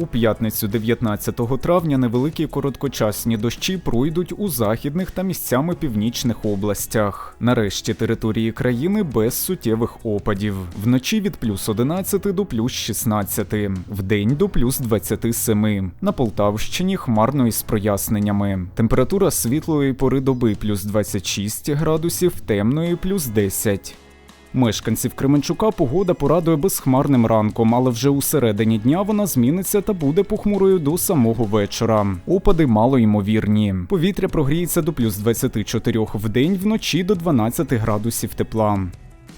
У п'ятницю 19 травня невеликі короткочасні дощі пройдуть у західних та місцями північних областях. Нарешті території країни без суттєвих опадів. Вночі від плюс 11 до плюс 16, вдень до плюс 27. На Полтавщині хмарно із проясненнями. Температура світлої пори доби плюс 26 градусів, темної плюс 10. Мешканців Кременчука погода порадує безхмарним ранком, але вже у середині дня вона зміниться та буде похмурою до самого вечора. Опади мало ймовірні. Повітря прогріється до плюс 24 в день, вночі до 12 градусів тепла.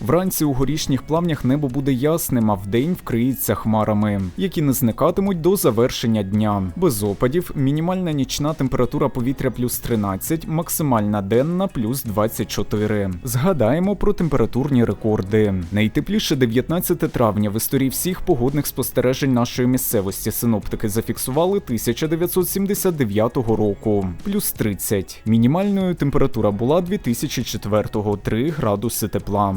Вранці у горішніх плавнях небо буде ясним, а вдень вкриється хмарами, які не зникатимуть до завершення дня. Без опадів мінімальна нічна температура повітря плюс 13, максимальна денна плюс 24. Згадаємо про температурні рекорди. Найтепліше 19 травня в історії всіх погодних спостережень нашої місцевості синоптики зафіксували 1979 року, плюс 30. Мінімальною температура була 2004 3 градуси тепла.